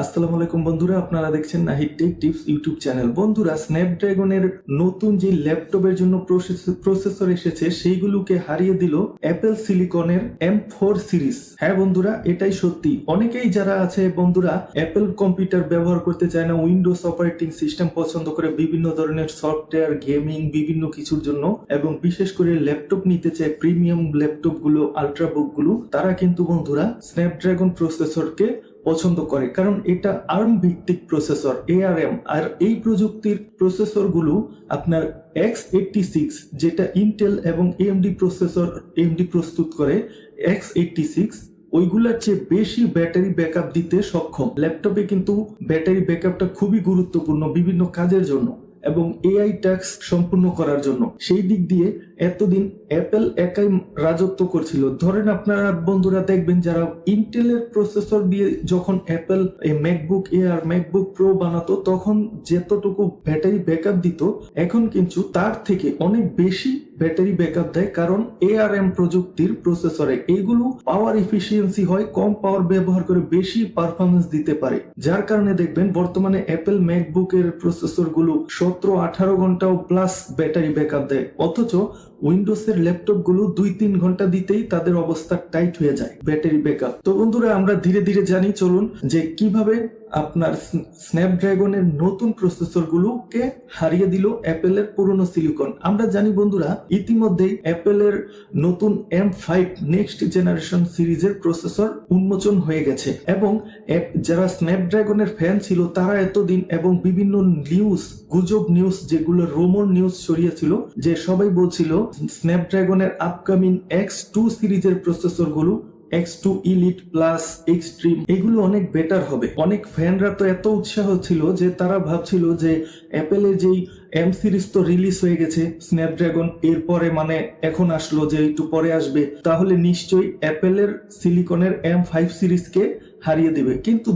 আসসালামু আলাইকুম বন্ধুরা, আপনারা দেখছেন Nahid tech tips YouTube channel. বন্ধুরা স্ন্যাপড্রাগনের নতুন যে ল্যাপটপের জন্য প্রসেসর এসেছে, সেইগুলোকে হারিয়ে দিল অ্যাপেল সিলিকনের এম ফোর সিরিজ হ্যাঁ বন্ধুরা, এটাই সত্যি। অনেকেই যারা আছে বন্ধুরা অ্যাপেল কম্পিউটার ব্যবহার করতে চায় না উইন্ডোজ অপারেটিং সিস্টেম পছন্দ করে, বিভিন্ন ধরনের সফটওয়্যার গেমিং বিভিন্ন কিছুর জন্য, এবং বিশেষ করে ল্যাপটপ নিতে চায় প্রিমিয়াম ল্যাপটপগুলো আলট্রাবুকগুলো তারা কিন্তু বন্ধুরা স্ন্যাপড্রাগন প্রসেসরকে পছন্দ করে। কারণ এটা আর্ম ভিত্তিক প্রসেসর এআরএম আর এই প্রযুক্তির প্রসেসরগুলো আপনার এক্স এইটটি সিক্স যেটা ইন্টেল এবং এএমডি প্রসেসর এএমডি প্রস্তুত করে এক্স এইটটি সিক্স ওইগুলার চেয়ে বেশি ব্যাটারি ব্যাকআপ দিতে সক্ষম। ল্যাপটপে কিন্তু ব্যাটারি ব্যাকআপটা খুবই গুরুত্বপূর্ণ বিভিন্ন কাজের জন্য। এবং এআই ট্যাক্স সম্পূর্ণ করার জন্য। সেই দিক দিয়ে এতদিন অ্যাপেল একাই রাজত্ব করছিল। ধরেন আপনারা বন্ধুরা দেখবেন যারা ইন্টেলের প্রসেসর দিয়ে যখন Apple MacBook Air MacBook Pro বানাতো, তখন যেতটুকু ব্যাটারি ব্যাকআপ দিত, এখন কিন্তু তার থেকে অনেক বেশি ব্যাটারি ব্যাকআপ দেয়, কারণ এআরএম প্রযুক্তির প্রসেসরে এইগুলো পাওয়ার এফিসিয়েন্সি হয়, কম পাওয়ার ব্যবহার করে বেশি পারফরমেন্স দিতে পারে। যার কারণে দেখবেন বর্তমানে অ্যাপেল ম্যাকবুকের প্রসেসরগুলো সতেরো আঠারো ঘন্টাও প্লাস ব্যাটারি ব্যাকআপ দেয়। অথচ উইন্ডোজের ল্যাপটপগুলো দুই তিন ঘণ্টা দিতেই তাদের অবস্থা টাইট হয়ে যায় ব্যাটারি ব্যাকআপ তো বন্ধুরা, আমরা ধীরে ধীরে জানি, চলুন যে কীভাবে আপনার স্ন্যাপড্রাগনের নতুন প্রসেসর গুলোকে হারিয়ে দিল অ্যাপেলের পুরনো সিলিকন। আমরা জানি বন্ধুরা, ইতিমধ্যেই অ্যাপেলের নতুন এম ফাইভ নেক্সট জেনারেশন সিরিজের প্রসেসর উন্মোচন হয়ে গেছে এবং যারা স্ন্যাপড্রাগনের ফ্যান ছিল তারা এতদিন এবং বিভিন্ন নিউজ, গুজব নিউজ যেগুলো রোমন নিউজ ছড়িয়েছিল, যে সবাই বলছিল স্ন্যাপড্রাগনের আপকামিং এক্স টু সিরিজের প্রসেসরগুলো X two elite plus extreme এগুলো অনেক বেটার হবে। অনেক ফ্যানরা তো এত উৎসাহ ছিল যে তারা ভাবছিল যে অ্যাপেলের যেই এম সিরিজ তো রিলিজ হয়ে গেছে স্ন্যাপড্রাগন এরপরে মানে এখন আসলো যে একটু পরে আসবে, তাহলে নিশ্চয়ই অ্যাপেলের সিলিকনের এম ফাইভ সিরিজকে হারিয়ে দিবে। কিন্তু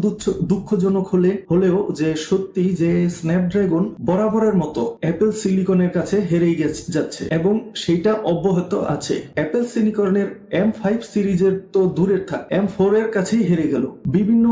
দুঃখজনক হলে, হলেও যে সত্যি যে স্ন্যাপড্রাগন বরাবরের মতো অ্যাপেল সিলিকনের কাছে হেরেই যাচ্ছে এবং সেটা অব্যাহত আছে। অ্যাপেল সিলিকনের এম ফাইভ সিরিজের তো দূরের থাক এম ফোর এর কাছেই হেরে গেল। বিভিন্ন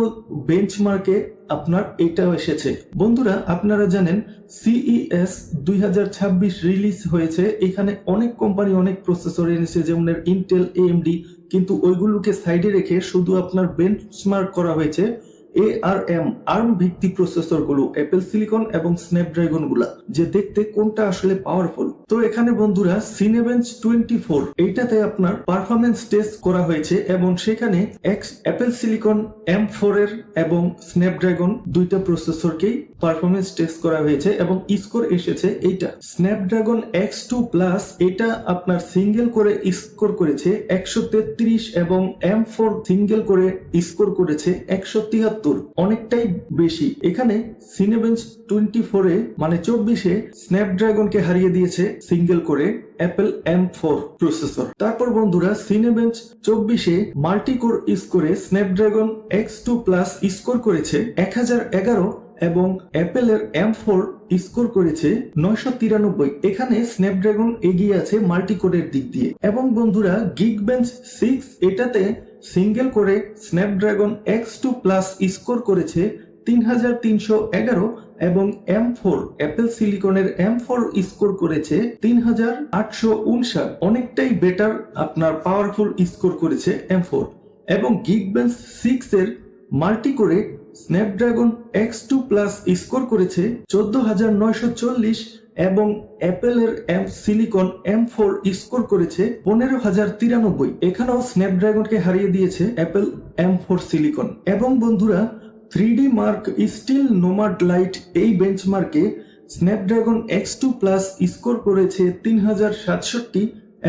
বেঞ্চমার্কে আপনার এটাও এসেছে। বন্ধুরা, আপনারা জানেন সিইএস দুই হাজার ছাব্বিশ রিলিজ হয়েছে। এখানে অনেক কোম্পানি অনেক প্রসেসর এনেছে, যেমন ইন্টেল এএমডি কিন্তু ওইগুলোকে সাইডে রেখে শুধু আপনার বেঞ্চমার্ক করা হয়েছে। এ আর এম আর্ম ভিত্তিক প্রসেসরগুলো অ্যাপেল সিলিকন এবং স্ন্যাপড্রাগনগুলা, যে দেখতে কোনটা আসলে পাওয়ারফুল তো এখানে বন্ধুরা সিনেবেঞ্চ টোয়েন্টি ফোর এইটাতে আপনার পারফরমেন্স টেস্ট করা হয়েছে এবং সেখানে X Apple silicon M four এর এবং স্ন্যাপড্রাগন দুইটা প্রসেসরকেই পারফরমেন্স টেস্ট করা হয়েছে এবং স্কোর এসেছে এইটা। স্ন্যাপড্রাগন এক্স টু প্লাস এটা আপনার সিঙ্গেল করে স্কোর করেছে একশো তেত্রিশ এবং এম ফোর সিঙ্গেল করে স্কোর করেছে একশো তিয়াত্তর। অনেকটাই বেশি। এখানে সিনেবেঞ্চ টোয়েন্টি ফোরে মানে চব্বিশে স্ন্যাপড্রাগনকে হারিয়ে দিয়েছে সিঙ্গেল করে অ্যাপেল এম ফোর প্রসেসর তারপর বন্ধুরা সিনেবেঞ্চ চব্বিশে মাল্টিকোর স্কোরে Snapdragon X two plus score করেছে এক হাজার এগারো এবং অ্যাপেলের এম ফোর স্কোর করেছে নয়শো তিরানব্বই। এখানে স্ন্যাপড্রাগন এগিয়ে আছে মাল্টিকোডের দিক দিয়ে। এবং বন্ধুরা গিগ বেঞ্চ সিক্স এটাতে সিঙ্গেল করে Snapdragon X two plus score করেছে তিন হাজার তিনশো এগারো এবং এম ফোর, অ্যাপেল সিলিকনের এম ফোর স্কোর করেছে তিন হাজার আটশো উনষাট। অনেকটাই বেটার আপনার পাওয়ারফুল স্কোর করেছে এম ফোর। এবং গিগ বেঞ্চ সিক্স এর মাল্টি করে Snapdragon X two plus score করেছে চোদ্দ হাজার নয়শো চল্লিশ এবং অ্যাপেলের M silicon M four score করেছে পনেরো হাজার তিরানব্বই। এখানেও স্ন্যাপড্রাগনকে হারিয়ে দিয়েছে অ্যাপেল এম ফোর সিলিকন। এবং বন্ধুরা three D Mark steel nomad light এই বেঞ্চমার্কে Snapdragon X two plus score করেছে তিন হাজার সাতষট্টি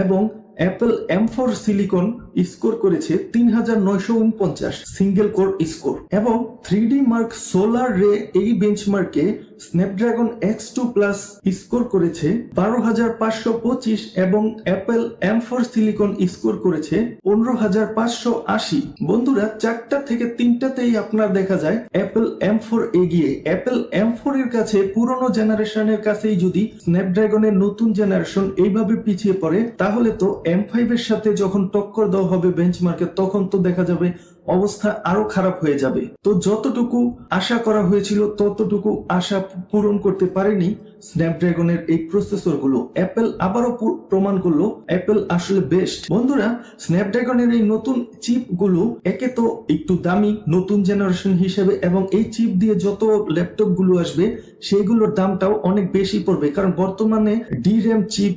এবং Apple M four silicon score করেছে তিন হাজার নয়শো উনপঞ্চাশ সিঙ্গেল কোর স্কোর। এবং three D Mark solar ray এই বেঞ্চমার্কে Snapdragon X two plus score করেছে বারো হাজার পাঁচশো পঁচিশ এবং Apple M four silicon score করেছে পনেরো হাজার পাঁচশো আশি। বন্ধুরা, চারটা থেকে তিনটাতেই আপনার দেখা যায় অ্যাপেল এম ফোর এগিয়ে। অ্যাপেল এম ফোর এর কাছে পুরনো জেনারেশনের কাছেই যদি স্ন্যাপড্রাগনের নতুন জেনারেশন এইভাবে পিছিয়ে পড়ে, তাহলে তো এম ফাইভ এর সাথে যখন টক্কর দেওয়া হবে বেঞ্চমার্কে তখন তো দেখা যাবে অবস্থা আরও খারাপ হয়ে যাবে। তো যতটুকু আশা করা হয়েছিল, ততটুকু আশা পূরণ করতে পারেনি স্ন্যাপড্রাগনের এই প্রসেসরগুলো অ্যাপেল আবারও প্রমাণ করল অ্যাপেল আসলে বেস্ট বন্ধুরা স্ন্যাপড্রাগনের এই নতুন চিপগুলো একে তো একটু দামি, নতুন জেনারেশন হিসেবে এবং এই চিপ দিয়ে যত ল্যাপটপগুলো আসবে সেইগুলোর দামটাও অনেক বেশি পড়বে। কারণ বর্তমানে ডি র্যাম চিপ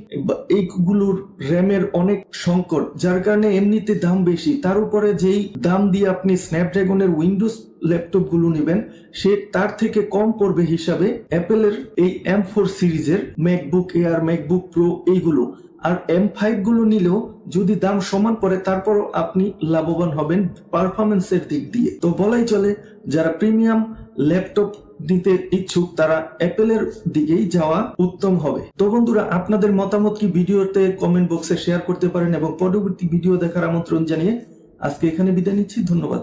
এইগুলোর র্যামের অনেক সংকট, যার কারণে এমনিতে দাম বেশি। তার উপরে যেই দাম দিয়ে আপনি স্ন্যাপড্রাগনের উইন্ডোজ ল্যাপটপগুলো নেবেন, সে তার থেকে কম পড়বে হিসাবে অ্যাপেলের এই এম ফোর সিরিজের ম্যাকবুক এয়ার ম্যাকবুক প্রো এইগুলো। আর এম ফাইভগুলো নিলেও যদি দাম সমান পড়ে তারপরও আপনি লাভবান হবেন পারফরমেন্সের দিক দিয়ে। তো বলাই চলে, যারা প্রিমিয়াম ল্যাপটপ নিতে ইচ্ছুক, তারা অ্যাপেলের দিকেই যাওয়া উত্তম হবে। তো বন্ধুরা, আপনাদের মতামত কি? ভিডিওতে কমেন্ট বক্সে শেয়ার করতে পারেন এবং পরবর্তী ভিডিও দেখার আমন্ত্রণ জানিয়ে আজকে এখানে বিদায় নিচ্ছি ধন্যবাদ।